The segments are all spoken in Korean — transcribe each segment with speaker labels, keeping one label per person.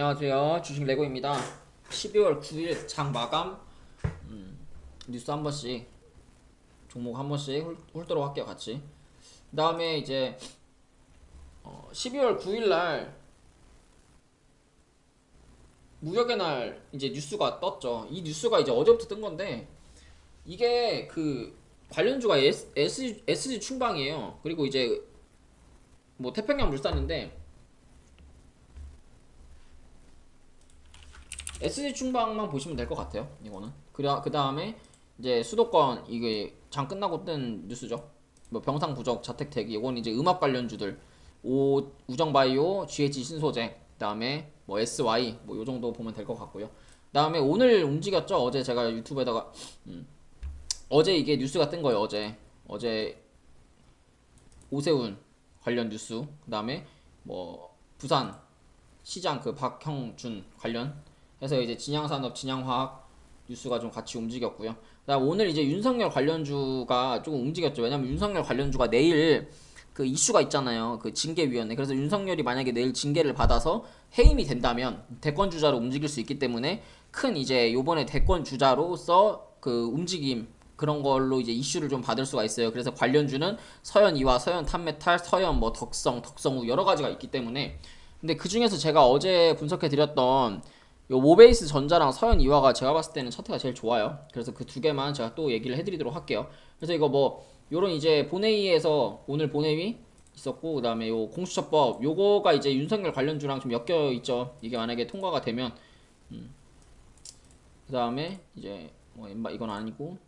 Speaker 1: 안녕하세요. 주식 레고입니다. 12월 9일 장 마감 음, 뉴스 한 번씩 종목 한 번씩 훑, 훑도록 할게요. 같이. 그 다음에 이제 어, 12월 9일 날 무역의 날 이제 뉴스가 떴죠. 이 뉴스가 이제 어제부터 뜬 건데 이게 그 관련주가 S, S, SG 충방이에요. 그리고 이제 뭐 태평양 물산인데 SG 충방만 보시면 될 것 같아요. 이거는. 그 다음에 이제 수도권 이게 장 끝나고 뜬 뉴스죠. 뭐 병상 부적 자택 대기 이건 이제 음악 관련주들 오 우정바이오 GH 신소재 그 다음에 뭐 SY 뭐 요 정도 보면 될 것 같고요. 그 다음에 오늘 움직였죠. 어제 제가 유튜브에다가 음, 어제 이게 뉴스가 뜬 거예요. 어제 어제 오세훈 관련 뉴스 그 다음에 뭐 부산 시장 그 박형준 관련 해서 이제 진양산업, 진양화학 뉴스가 좀 같이 움직였고요. 오늘 이제 윤석열 관련주가 조금 움직였죠. 왜냐면 윤석열 관련주가 내일 그 이슈가 있잖아요. 그 징계위원회. 그래서 윤석열이 만약에 내일 징계를 받아서 해임이 된다면 대권 주자로 움직일 수 있기 때문에 큰 이제 요번에 대권 주자로서 그 움직임 그런 걸로 이제 이슈를 좀 받을 수가 있어요. 그래서 관련주는 서현 이화, 서현 탄메탈, 서현 뭐 덕성, 덕성우 여러 가지가 있기 때문에 근데 그 중에서 제가 어제 분석해 드렸던 요 모베이스 전자랑 서현 이화가 제가 봤을 때는 차트가 제일 좋아요. 그래서 그 두 개만 제가 또 얘기를 해드리도록 할게요. 그래서 이거 뭐 요런 이제 본회의에서 오늘 본회의 있었고 그다음에 요 공수처법 요거가 이제 윤석열 관련주랑 좀 엮여 있죠. 이게 만약에 통과가 되면 음. 그다음에 이제 뭐 이건 아니고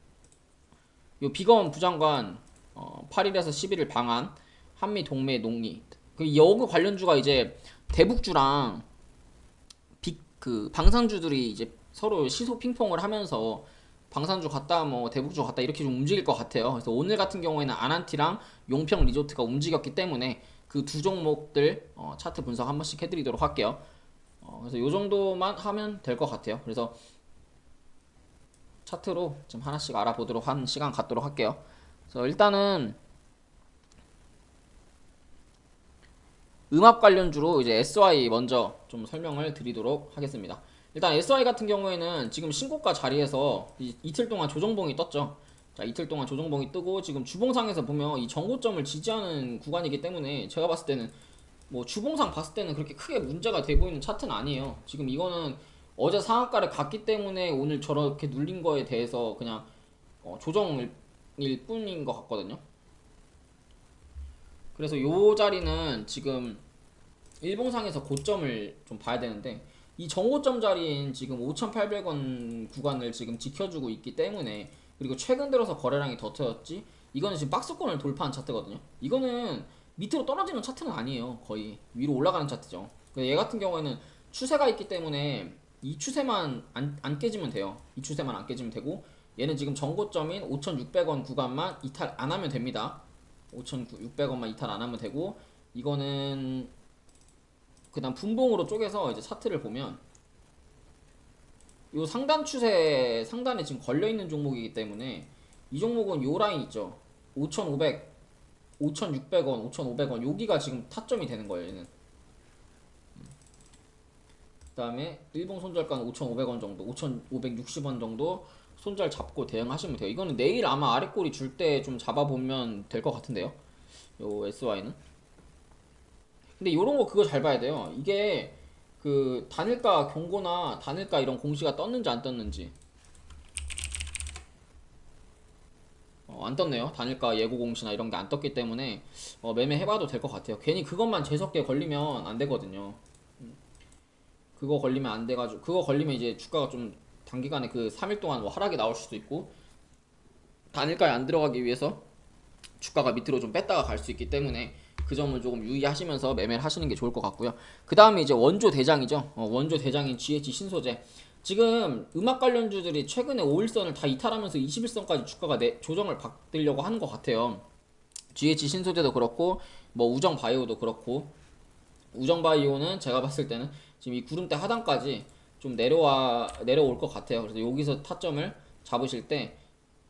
Speaker 1: 요 비검 부장관 어 8일에서 11일 방한 한미 동맹 논의 그 여기 관련주가 이제 대북주랑 빅 그 방산주들이 이제 서로 시소 핑퐁을 하면서 방산주 갔다 뭐 대북주 갔다 이렇게 좀 움직일 것 같아요. 그래서 오늘 같은 경우에는 아난티랑 용평 리조트가 움직였기 때문에 그 두 종목들 어, 차트 분석 한 번씩 해드리도록 할게요. 어, 그래서 요 정도만 하면 될 것 같아요. 그래서 차트로 좀 하나씩 알아보도록 한 시간 갖도록 할게요. 그래서 일단은 음악 관련주로 이제 SY 먼저 좀 설명을 드리도록 하겠습니다. 일단 SY 같은 경우에는 지금 신고가 자리에서 이, 이틀 동안 조정봉이 떴죠. 자, 이틀 동안 조정봉이 뜨고 지금 주봉상에서 보면 이 정고점을 지지하는 구간이기 때문에 제가 봤을 때는 뭐 주봉상 봤을 때는 그렇게 크게 문제가 돼 보이는 차트는 아니에요. 지금 이거는 어제 상한가를 갔기 때문에 오늘 저렇게 눌린 거에 대해서 그냥 어, 조정일 뿐인 것 같거든요. 그래서 요 자리는 지금 일봉상에서 고점을 좀 봐야 되는데 이 정고점 자리인 지금 5,800원 구간을 지금 지켜주고 있기 때문에 그리고 최근 들어서 거래량이 더 터졌지 이거는 지금 박스권을 돌파한 차트거든요. 이거는 밑으로 떨어지는 차트는 아니에요. 거의 위로 올라가는 차트죠. 얘 같은 경우에는 추세가 있기 때문에 이 추세만 안, 안 깨지면 돼요. 이 추세만 안 깨지면 되고 얘는 지금 정고점인 5,600원 구간만 이탈 안 하면 됩니다. 5,600원만 이탈 안 하면 되고 이거는 그 다음 분봉으로 쪼개서 이제 차트를 보면 요 상단 추세 상단에 지금 걸려 있는 종목이기 때문에 이 종목은 요 라인 있죠. 5,500 5,600원, 5,500원 여기가 지금 타점이 되는 거예요, 얘는. 그 다음에 일봉 손절가는 5,500원 정도, 5,560원 정도 손절 잡고 대응하시면 돼요. 이거는 내일 아마 아래 꼬리 줄 때 좀 잡아보면 될 것 같은데요. 요 SY는. 근데 요런 거 그거 잘 봐야 돼요. 이게 그 단일가 경고나 단일가 이런 공시가 떴는지 안 떴는지. 어, 안 떴네요. 단일가 예고 공시나 이런 게 안 떴기 때문에 어, 매매해봐도 될 것 같아요. 괜히 그것만 재수없게 걸리면 안 되거든요. 음. 그거 걸리면 안 돼가지고 그거 걸리면 이제 주가가 좀 단기간에 그 3일 동안 뭐 하락이 나올 수도 있고 단일가에 안 들어가기 위해서 주가가 밑으로 좀 뺐다가 갈 수 있기 때문에 그 점을 조금 유의하시면서 매매를 하시는 게 좋을 것 같고요. 그 다음에 이제 원조 대장이죠. 어, 원조 대장인 GH 신소재. 지금 음악 관련주들이 최근에 5일선을 다 이탈하면서 21선까지 주가가 내, 조정을 받으려고 하는 것 같아요. GH 신소재도 그렇고 뭐 우정 바이오도 그렇고 우정 바이오는 제가 봤을 때는 지금 이 구름대 하단까지 좀 내려와 내려올 것 같아요. 그래서 여기서 타점을 잡으실 때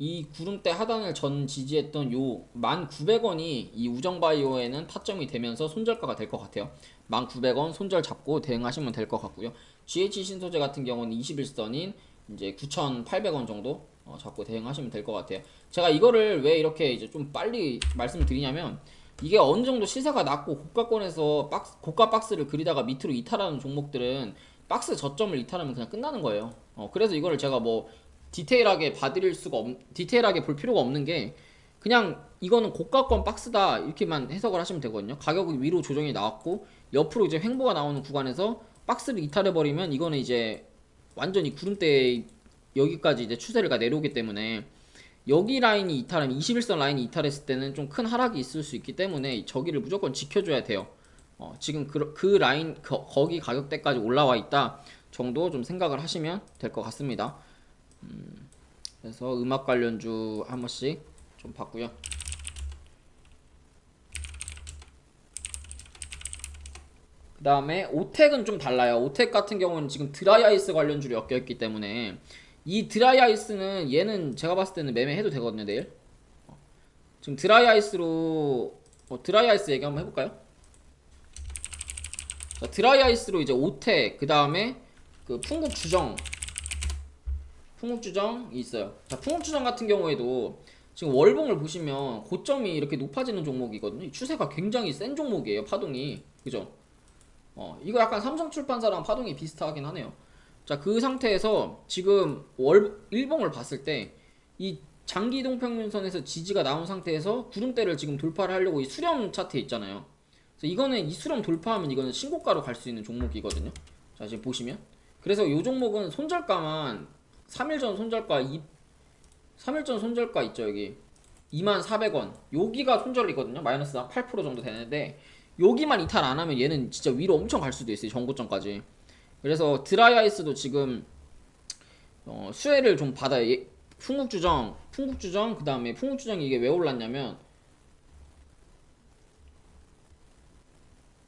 Speaker 1: 이 구름대 하단을 전 지지했던 요 1,900원이 이 우정바이오에는 타점이 되면서 손절가가 될 것 같아요. 1,900원 손절 잡고 대응하시면 될 것 같고요. GH 신소재 같은 경우는 21선인 이제 9,800원 정도 어, 잡고 대응하시면 될 것 같아요. 제가 이거를 왜 이렇게 이제 좀 빨리 말씀을 드리냐면 이게 어느 정도 시세가 낮고 고가권에서 박스, 고가 박스를 그리다가 밑으로 이탈하는 종목들은 박스 저점을 이탈하면 그냥 끝나는 거예요. 어, 그래서 이거를 제가 뭐 디테일하게 봐드릴 수가 없, 디테일하게 볼 필요가 없는 게 그냥 이거는 고가권 박스다 이렇게만 해석을 하시면 되거든요. 가격이 위로 조정이 나왔고 옆으로 이제 횡보가 나오는 구간에서 박스를 이탈해 버리면 이거는 이제 완전히 구름대 여기까지 이제 추세가 내려오기 때문에 여기 라인이 이탈하면 21선 라인이 이탈했을 때는 좀 큰 하락이 있을 수 있기 때문에 저기를 무조건 지켜줘야 돼요. 어, 지금 그, 그 라인 거, 거기 가격대까지 올라와 있다 정도 좀 생각을 하시면 될 것 같습니다. 음, 그래서 음악 관련주 한 번씩 좀 봤고요. 그 다음에 오텍은 좀 달라요. 오텍 같은 경우는 지금 드라이아이스 관련주로 엮여있기 때문에 이 드라이 아이스는 얘는 제가 봤을 때는 매매해도 되거든요 내일. 어, 지금 드라이 아이스로 어, 드라이 아이스 얘기 한번 해볼까요? 자, 드라이 아이스로 이제 오텍 그 다음에 그 풍국 주정 풍국 주정이 있어요. 자, 풍국 주정 같은 경우에도 지금 월봉을 보시면 고점이 이렇게 높아지는 종목이거든요. 추세가 굉장히 센 종목이에요. 파동이 그죠? 어, 이거 약간 삼성출판사랑 파동이 비슷하긴 하네요. 자, 그 상태에서 지금 월 일봉을 봤을 때 이 장기 이동 평균선에서 지지가 나온 상태에서 구름대를 지금 돌파를 하려고 이 수렴 차트에 있잖아요. 그래서 이거는 이 수렴 돌파하면 이거는 신고가로 갈 수 있는 종목이거든요. 자, 지금 보시면 그래서 이 종목은 손절가만 3일 전 손절가 2 3일 전 손절가 있죠, 여기. 24,400원. 여기가 손절이거든요. 마이너스 8% 정도 되는데 여기만 이탈 안 하면 얘는 진짜 위로 엄청 갈 수도 있어요. 전고점까지. 그래서 드라이아이스도 지금 어, 수혜를 좀 받아요. 예, 풍국주정, 풍국주정, 그 다음에 풍국주정이 이게 왜 올랐냐면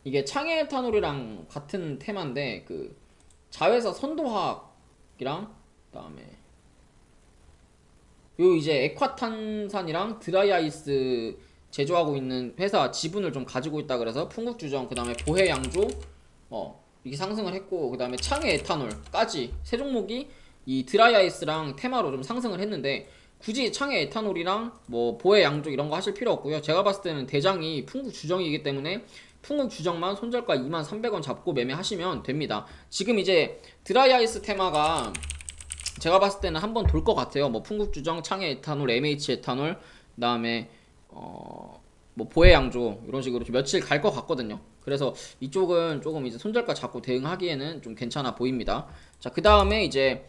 Speaker 1: 이게 창해 에탄올이랑 같은 테마인데 그 자회사 선도화학이랑 그 다음에 요 이제 액화탄산이랑 드라이아이스 제조하고 있는 회사 지분을 좀 가지고 있다 그래서 풍국주정 그 다음에 보해양조 어 이게 상승을 했고 그 다음에 창해 에탄올까지 세 종목이 이 드라이아이스랑 테마로 좀 상승을 했는데 굳이 창해 에탄올이랑 뭐 보해 양조 이런 거 하실 필요 없고요. 제가 봤을 때는 대장이 풍국 주정이기 때문에 풍국 주정만 손절가 2만300원 잡고 매매하시면 됩니다. 지금 이제 드라이아이스 테마가 제가 봤을 때는 한 번 돌 것 같아요. 뭐 풍국 주정, 창해 에탄올, MH 에탄올, 그 다음에 어 뭐 보해 양조 이런 식으로 좀 며칠 갈 것 같거든요. 그래서 이쪽은 조금 이제 손절가 잡고 대응하기에는 좀 괜찮아 보입니다. 자, 그 다음에 이제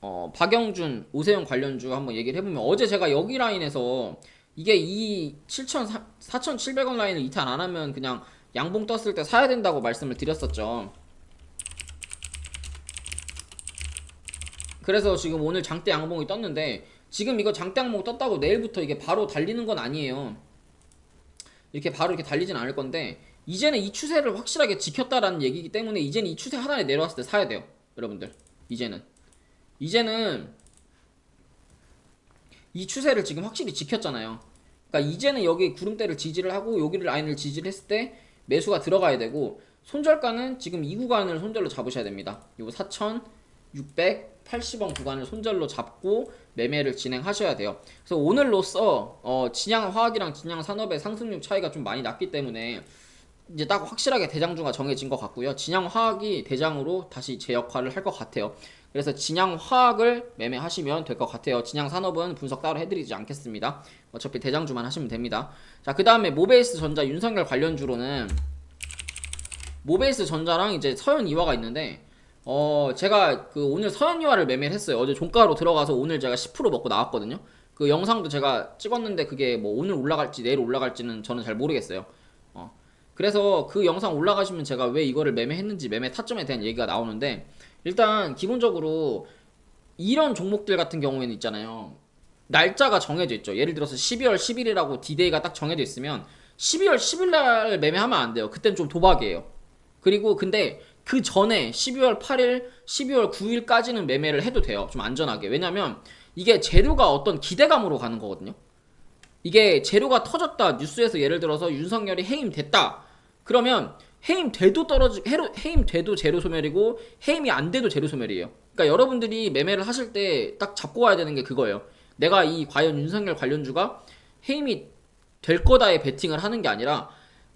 Speaker 1: 어, 박영준, 오세영 관련주 한번 얘기를 해보면 어제 제가 여기 라인에서 이게 이 7,000, 4,700원 라인을 이탈 안 하면 그냥 양봉 떴을 때 사야 된다고 말씀을 드렸었죠. 그래서 지금 오늘 장대 양봉이 떴는데 지금 이거 장대항목 떴다고 내일부터 이게 바로 달리는 건 아니에요. 이렇게 바로 이렇게 달리진 않을 건데 이제는 이 추세를 확실하게 지켰다라는 얘기이기 때문에 이제는 이 추세 하단에 내려왔을 때 사야 돼요. 여러분들. 이제는. 이제는 이 추세를 지금 확실히 지켰잖아요. 그러니까 이제는 여기 구름대를 지지를 하고 여기를 라인을 지지를 했을 때 매수가 들어가야 되고 손절가는 지금 이 구간을 손절로 잡으셔야 됩니다. 이거 4,600 80원 구간을 손절로 잡고 매매를 진행하셔야 돼요. 그래서 오늘로써 어, 진양 화학이랑 진양 산업의 상승률 차이가 좀 많이 났기 때문에 이제 딱 확실하게 대장주가 정해진 것 같고요. 진양 화학이 대장으로 다시 제 역할을 할 것 같아요. 그래서 진양 화학을 매매하시면 될 것 같아요. 진양 산업은 분석 따로 해드리지 않겠습니다. 어차피 대장주만 하시면 됩니다. 자, 그 다음에 모베이스 전자 윤석열 관련주로는 모베이스 전자랑 이제 서현 이화가 있는데 어 제가 그 오늘 서현 이화를 매매를 했어요. 어제 종가로 들어가서 오늘 제가 10% 먹고 나왔거든요. 그 영상도 제가 찍었는데 그게 뭐 오늘 올라갈지 내일 올라갈지는 저는 잘 모르겠어요. 어 그래서 그 영상 올라가시면 제가 왜 이거를 매매했는지 매매 타점에 대한 얘기가 나오는데 일단 기본적으로 이런 종목들 같은 경우에는 있잖아요. 날짜가 정해져 있죠. 예를 들어서 12월 10일이라고 디데이가 딱 정해져 있으면 12월 10일 날 매매하면 안 돼요. 그땐 좀 도박이에요. 그리고 근데 그 전에 12월 8일, 12월 9일까지는 매매를 해도 돼요. 좀 안전하게. 왜냐면 이게 재료가 어떤 기대감으로 가는 거거든요. 이게 재료가 터졌다 뉴스에서 예를 들어서 윤석열이 해임됐다 그러면 해임돼도 떨어지 해임돼도 재료 소멸이고 해임이 안 돼도 재료 소멸이에요. 그러니까 여러분들이 매매를 하실 때 딱 잡고 와야 되는 게 그거예요. 내가 이 과연 윤석열 관련주가 해임이 될 거다에 베팅을 하는 게 아니라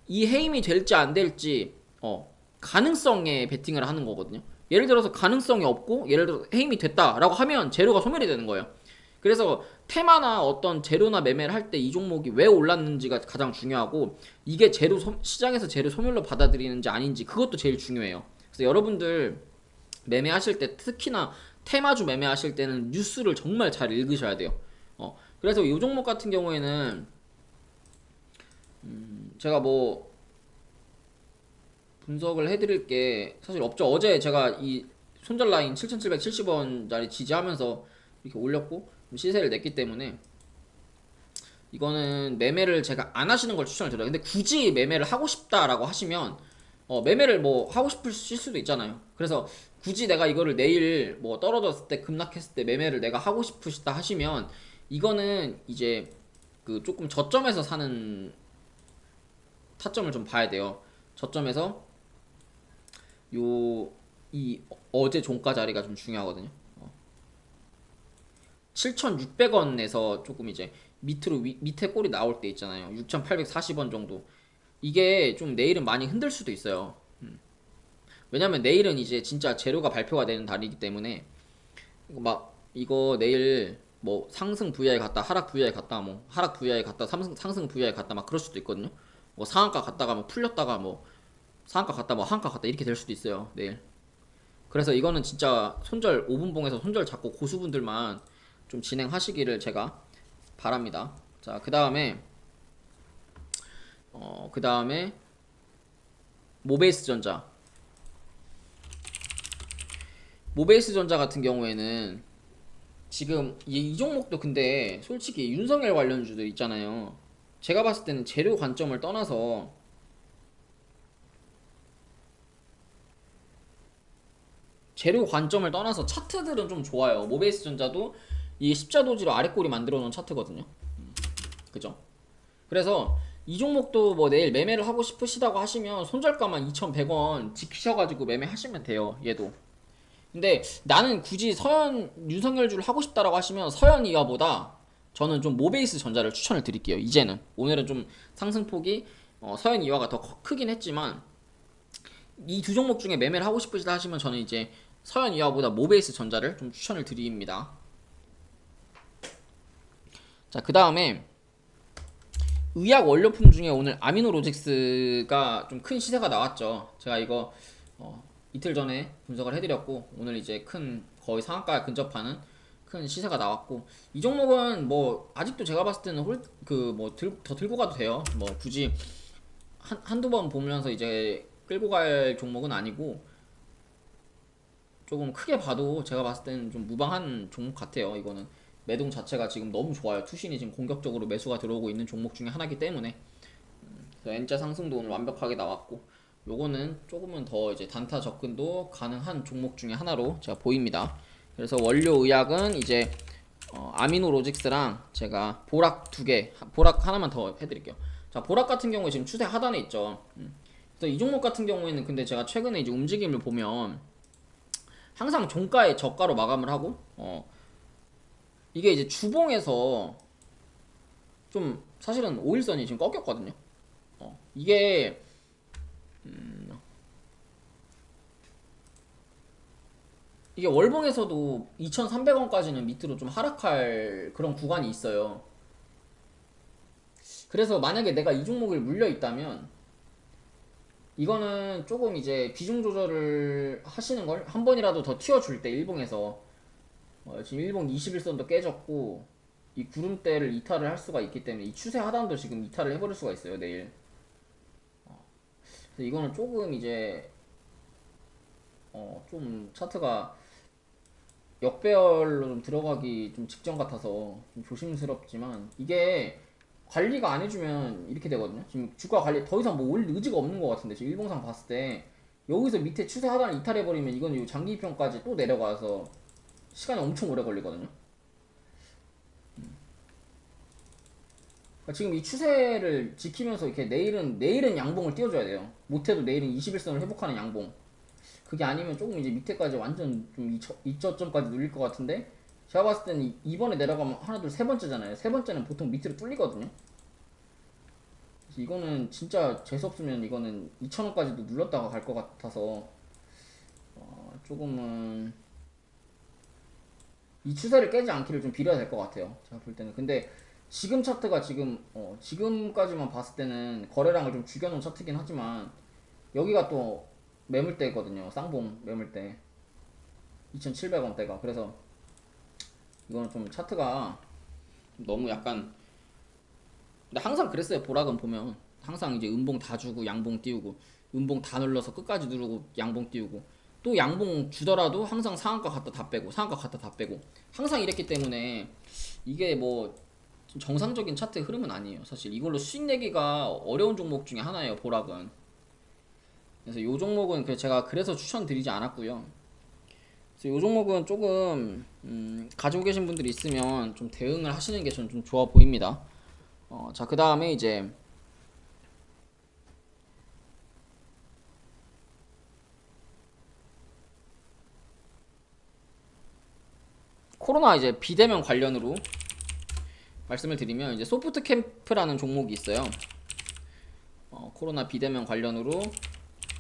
Speaker 1: 이 해임이 될지 안 될지 어 가능성에 베팅을 하는 거거든요. 예를 들어서 가능성이 없고 예를 들어서 해임이 됐다라고 하면 재료가 소멸이 되는 거예요. 그래서 테마나 어떤 재료나 매매를 할 때 이 종목이 왜 올랐는지가 가장 중요하고 이게 재료 소- 시장에서 재료 소멸로 받아들이는지 아닌지 그것도 제일 중요해요. 그래서 여러분들 매매하실 때 특히나 테마주 매매하실 때는 뉴스를 정말 잘 읽으셔야 돼요. 어, 그래서 이 종목 같은 경우에는 음, 제가 뭐 분석을 해드릴 게 사실 없죠. 어제 제가 이 손절 라인 7,770원짜리 지지하면서 이렇게 올렸고 좀 시세를 냈기 때문에 이거는 매매를 제가 안 하시는 걸 추천을 드려요. 근데 굳이 매매를 하고 싶다라고 하시면 어, 매매를 뭐 하고 싶으실 수도 있잖아요. 그래서 굳이 내가 이거를 내일 뭐 떨어졌을 때 급락했을 때 매매를 내가 하고 싶으시다 하시면 이거는 이제 그 조금 저점에서 사는 타점을 좀 봐야 돼요. 저점에서 요 이 어제 종가 자리가 좀 중요하거든요. 7,600원에서 조금 이제 밑으로 위- 밑에 꼴이 나올 때 있잖아요. 6,840원 정도. 이게 좀 내일은 많이 흔들 수도 있어요. 음. 왜냐면 내일은 이제 진짜 재료가 발표가 되는 날이기 때문에 막 이거 내일 뭐 상승 VI 갔다 하락 VI 갔다 뭐 하락 VI 갔다 상승 상승 VI 갔다 막 그럴 수도 있거든요. 뭐 상한가 갔다가 뭐 풀렸다가 뭐 상한가 갔다 뭐 하한가 갔다 이렇게 될 수도 있어요. 내일. 그래서 이거는 진짜 손절 5분봉에서 손절 잡고 고수분들만 좀 진행하시기를 제가 바랍니다. 자, 그 다음에 어, 그 다음에 모베이스 전자. 모베이스 전자 같은 경우에는 지금 이, 이 종목도 근데 솔직히 윤석열 관련주들 있잖아요. 제가 봤을 때는 재료 관점을 떠나서 재료 관점을 떠나서 차트들은 좀 좋아요. 모베이스 전자도 이 십자도지로 아래 꼬리 만들어 놓은 차트거든요. 음, 그죠? 그래서 이 종목도 뭐 내일 매매를 하고 싶으시다고 하시면 손절가만 2,100원 지키셔가지고 매매하시면 돼요. 얘도. 근데 나는 굳이 서현 윤석열 주를 하고 싶다라고 하시면 서현 이하보다 저는 좀 모베이스 전자를 추천을 드릴게요. 이제는 오늘은 좀 상승폭이 어, 서현 이하가 더 커- 크긴 했지만 이 두 종목 중에 매매를 하고 싶으시다 하시면 저는 이제 서현 이하보다 모베이스 전자를 좀 추천을 드립니다. 자, 그 다음에 의약 원료품 중에 오늘 아미노로직스가 좀 큰 시세가 나왔죠. 제가 이거 어, 이틀 전에 분석을 해드렸고 오늘 이제 큰 거의 상한가 근접하는 큰 시세가 나왔고 이 종목은 뭐 아직도 제가 봤을 때는 홀그뭐 더 들고 가도 돼요. 뭐 굳이 한 한두 번 보면서 이제 끌고 갈 종목은 아니고 조금 크게 봐도 제가 봤을 때는 좀 무방한 종목 같아요. 이거는 매동 자체가 지금 너무 좋아요. 투신이 지금 공격적으로 매수가 들어오고 있는 종목 중에 하나이기 때문에 음, 그래서 N자 상승도 오늘 완벽하게 나왔고 요거는 조금은 더 이제 단타 접근도 가능한 종목 중에 하나로 제가 보입니다. 그래서 원료 의약은 이제 어, 아미노 로직스랑 제가 보락 두 개, 보락 하나만 더 해드릴게요. 자, 보락 같은 경우에 지금 추세 하단에 있죠. 음. 이 종목 같은 경우에는 근데 제가 최근에 이제 움직임을 보면 항상 종가에 저가로 마감을 하고 어 이게 이제 주봉에서 좀 사실은 5일선이 지금 꺾였거든요. 어 이게 음 이게 월봉에서도 2,300원까지는 밑으로 좀 하락할 그런 구간이 있어요. 그래서 만약에 내가 이 종목을 물려 있다면 이거는 조금 이제 비중 조절을 하시는 걸 한 번이라도 더 튀어줄 때 일봉에서. 어, 지금 일봉 21선도 깨졌고 이 구름대를 이탈을 할 수가 있기 때문에 이 추세 하단도 지금 이탈을 해버릴 수가 있어요 내일. 어, 그래서 이거는 조금 이제 어, 좀 차트가 역배열로 좀 들어가기 좀 직전 같아서 좀 조심스럽지만 이게 관리가 안 해주면 이렇게 되거든요. 지금 주가 관리 더 이상 뭐 올 의지가 없는 것 같은데 지금 일봉상 봤을 때 여기서 밑에 추세 하단을 이탈해버리면 이건 요 장기 평까지 또 내려가서 시간이 엄청 오래 걸리거든요. 그러니까 지금 이 추세를 지키면서 이렇게 내일은 내일은 양봉을 띄워줘야 돼요. 못해도 내일은 21선을 회복하는 양봉. 그게 아니면 조금 이제 밑에까지 완전 좀 2저점까지 눌릴 것 같은데 제가 봤을 때는 이- 이번에 내려가면 하나 둘 세 번째잖아요. 세 번째는 보통 밑으로 뚫리거든요. 이거는 진짜 재수 없으면 이거는 2,000원까지도 눌렀다가 갈 것 같아서 어, 조금은 이 추세를 깨지 않기를 좀 빌어야 될 것 같아요. 제가 볼 때는. 근데 지금 차트가 지금 어, 지금까지만 봤을 때는 거래량을 좀 죽여놓은 차트긴 하지만 여기가 또 매물대거든요. 쌍봉 매물대 2,700원대가 그래서 이거는 좀 차트가 너무 약간 근데 항상 그랬어요. 보락은 보면 항상 이제 음봉 다 주고 양봉 띄우고 음봉 다 눌러서 끝까지 누르고 양봉 띄우고 또 양봉 주더라도 항상 상한가 갖다 다 빼고 상한가 갖다 다 빼고 항상 이랬기 때문에 이게 뭐좀 정상적인 차트 흐름은 아니에요. 사실 이걸로 수익 내기가 어려운 종목 중에 하나예요. 보락은. 그래서 이 종목은 그 제가 그래서 추천드리지 않았고요. 이 종목은 조금 음, 가지고 계신 분들이 있으면 좀 대응을 하시는 게 저는 좀 좋아 보입니다. 어, 자, 그 다음에 이제 코로나 이제 비대면 관련으로 말씀을 드리면 이제 소프트 캠프라는 종목이 있어요. 어, 코로나 비대면 관련으로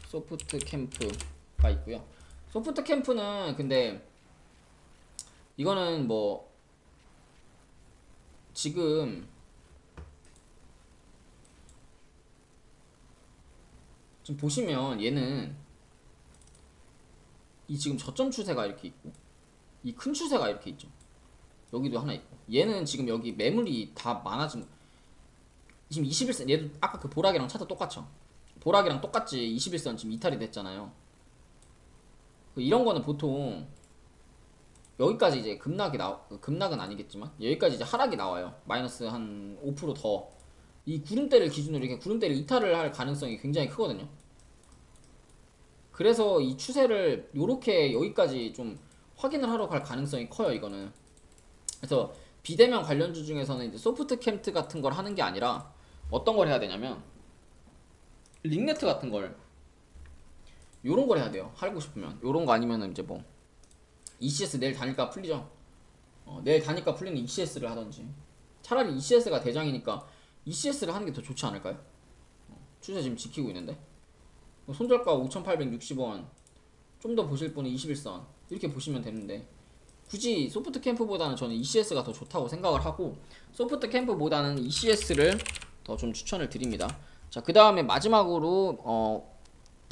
Speaker 1: 소프트 캠프가 있고요. 소프트 캠프는 근데 이거는 뭐 지금 지금 보시면 얘는 이 지금 저점 추세가 이렇게 있고 이 큰 추세가 이렇게 있죠. 여기도 하나 있고 얘는 지금 여기 매물이 다 많아진 지금 21선 얘도 아까 그 보락이랑 차트 똑같죠. 보락이랑 똑같지 21선 지금 이탈이 됐잖아요. 그 이런 거는 보통 여기까지 이제 급락이 나 급락은 아니겠지만 여기까지 이제 하락이 나와요. 마이너스 한 5%더. 이 구름대를 기준으로 이렇게 구름대를 이탈을 할 가능성이 굉장히 크거든요. 그래서 이 추세를 요렇게 여기까지 좀 확인을 하러 갈 가능성이 커요, 이거는. 그래서 비대면 관련주 중에서는 이제 소프트 캠트 같은 걸 하는 게 아니라 어떤 걸 해야 되냐면 링네트 같은 걸 요런 걸 해야 돼요. 하고 싶으면. 요런 거 아니면은 이제 뭐 ECS 내일 다니까 풀리죠. 어, 내일 다니까 풀리는 ECS를 하던지. 차라리 ECS가 대장이니까 ECS를 하는 게 더 좋지 않을까요? 어, 추세 지금 지키고 있는데. 뭐 손절가 5,860원. 좀 더 보실 분은 21선. 이렇게 보시면 되는데. 굳이 소프트 캠프보다는 저는 ECS가 더 좋다고 생각을 하고 소프트 캠프보다는 ECS를 더 좀 추천을 드립니다. 자, 그 다음에 마지막으로 어,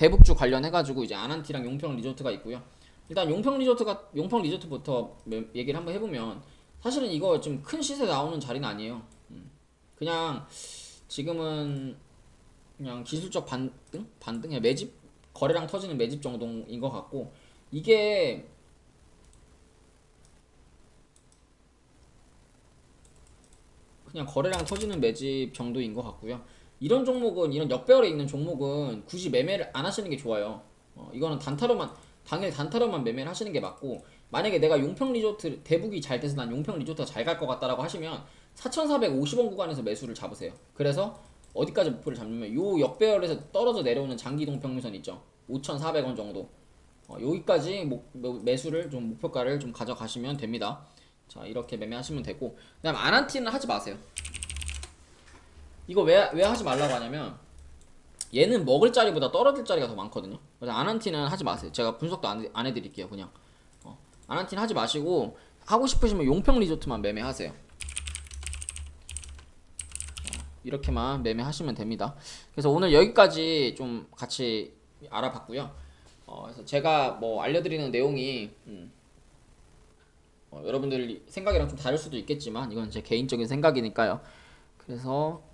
Speaker 1: 대북주 관련해가지고 이제 아난티랑 용평 리조트가 있고요. 일단 용평 리조트가 용평 리조트부터 매- 얘기를 한번 해보면 사실은 이거 좀 큰 시세 나오는 자리는 아니에요. 음. 그냥 지금은 그냥 기술적 반등 반등 의 매집 거래량 터지는 매집 정도인 것 같고 이게 그냥 거래량 터지는 매집 정도인 것 같고요. 이런 종목은 이런 역배열에 있는 종목은 굳이 매매를 안 하시는 게 좋아요. 어, 이거는 단타로만 당일 단타로만 매매를 하시는 게 맞고 만약에 내가 용평 리조트 대북이 잘 돼서 난 용평 리조트가 잘 갈 것 같다라고 하시면 4,450원 구간에서 매수를 잡으세요. 그래서 어디까지 목표를 잡냐면 요 역배열에서 떨어져 내려오는 장기동 평균선 있죠. 5,400원 정도. 어, 여기까지 목- 매- 매수를 좀 목표가를 좀 가져가시면 됩니다. 자 이렇게 매매하시면 되고 그다음 아난티는 하지 마세요. 이거 왜, 왜 하지 말라고 하냐면 얘는 먹을 자리보다 떨어질 자리가 더 많거든요. 그래서 아난티는 하지 마세요. 제가 분석도 안, 해- 안 해드릴게요. 그냥 어, 아난티는 하지 마시고 하고 싶으시면 용평 리조트만 매매하세요. 어, 이렇게만 매매하시면 됩니다. 그래서 오늘 여기까지 좀 같이 알아봤고요. 어, 그래서 제가 뭐 알려드리는 내용이 음, 어, 여러분들 생각이랑 좀 다를 수도 있겠지만 이건 제 개인적인 생각이니까요. 그래서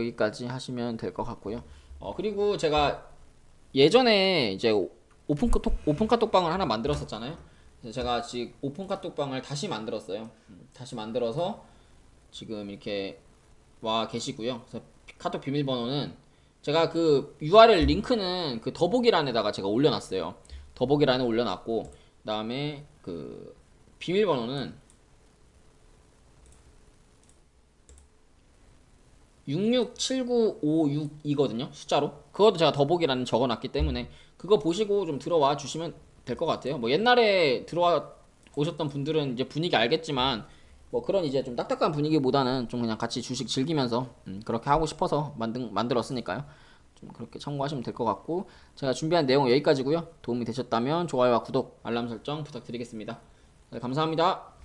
Speaker 1: 여기까지 하시면 될 것 같고요. 어, 그리고 제가 예전에 이제 오픈 카톡 오픈 카톡방을 하나 만들었었잖아요. 제가 지금 오픈 카톡방을 다시 만들었어요. 음, 다시 만들어서 지금 이렇게 와 계시고요. 그래서 카톡 비밀번호는 제가 그 URL 링크는 그 더보기란에다가 제가 올려놨어요. 더보기란에 올려놨고 그다음에 그 비밀번호는 667956이거든요. 숫자로. 그것도 제가 더보기란에 적어놨기 때문에 그거 보시고 좀 들어와 주시면 될 것 같아요. 뭐 옛날에 들어와 오셨던 분들은 이제 분위기 알겠지만 뭐 그런 이제 좀 딱딱한 분위기보다는 좀 그냥 같이 주식 즐기면서 음, 그렇게 하고 싶어서 만든 만들었으니까요. 좀 그렇게 참고하시면 될 것 같고 제가 준비한 내용 은 여기까지고요. 도움이 되셨다면 좋아요와 구독, 알람 설정 부탁드리겠습니다. 네, 감사합니다.